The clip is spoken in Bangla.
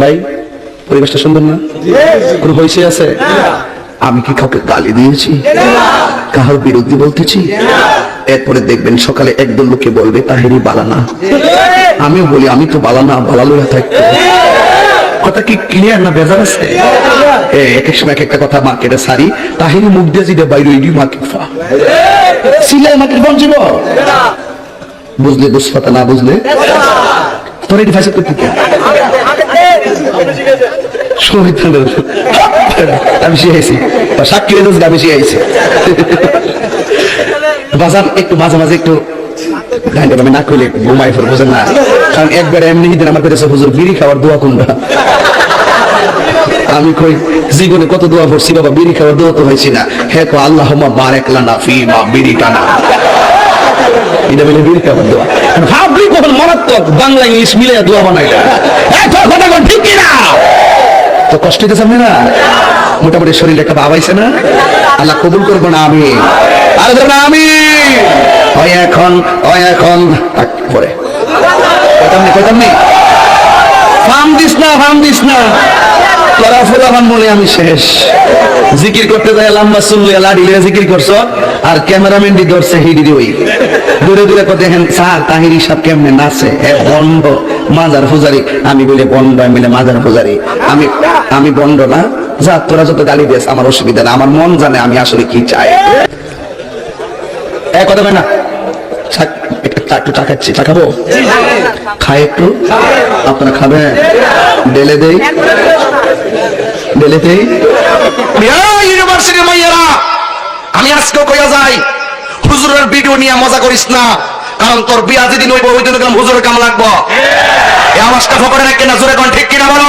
ভাই, পরিবেশটা সুন্দর না? কোনো হয়েছে আছে? আমি কি কাউকে গালি দিয়েছি? কাহার বিরুদ্ধে বলতেছি? এরপরে দেখবেন সকালে একদল লোকে বলবে তাহেরি বালানা আমিও বলি, আমি তো বালানা বালালো থাকতো কথা কি ক্লিয়ার না বেজার আছে? এক এক সময় এক একটা কথা মার্কেটে সারি তাহিনী মুখ দিয়ে যেটা বাইরে ইডি মার্কেট ফা। সিলাই মার্কেট বঞ্চিব বুঝলে, বুঝপাতা না বুঝলে? তোর এটি ফাইসে করতে আমি কারণ একবার এমনি দিন আমার পেটেছে হুজুর, বিড়ি খাওয়ার দোয়া কোনটা? আমি কই, জীবনে কত দোয়া করছি বাবা, বিড়ি খাওয়ার দোয়া তো হয়েছি না। হে কো আল্লাহ ফি মা বিড়ি টানা বলে, ইংলিশ মিলে দোয়া বানাইলা ঠিক কি না তো কষ্ট হইতেছে আপনি না? মোটামুটি শরীরে একটা বাবাইছে না? আল্লাহ কবুল করব না আমি আর আমি ওই এখন ওই এখন। পরে। কইতাম নি কইতাম নি? দিস না ফার্ম দিস না। তোরা ফুলাবান বলে আমি শেষ। জিকির করতে যায় লম্বা চুল্লি লাড়ি জিকির করছ, আর ক্যামেরাম্যান দি ধরছে, হিডি ওই। দূরে দূরে কত দেখেন, স্যার, তাহিরি সব কেমনে নাচে? এ বন্ড মাজার পূজারি, আমি বলি বন্ড আমি বলে মাজার পূজারি। আমি আমি বন্ড না। যা, তোরা যত গালি দিয়েছ, আমার অসুবিধা না। আমার মন জানে আমি আসলে কি চাই। এ, কথা না। একটু চা খাব খাই একটু। আপনারা ডেলে দেই। ডেলে দেই। মাইয়ারা, আমি আজকেও কইয়া যাই, হুজুরের ভিডিও নিয়ে মজা করিস না, কারণ তোর বিয়া যেদিন হইব, ওই দিন হুজুরের কাম লাগবো। পাঁচটা ফকরে রাখেন না জোরে কোন ঠিক কিনা বলো?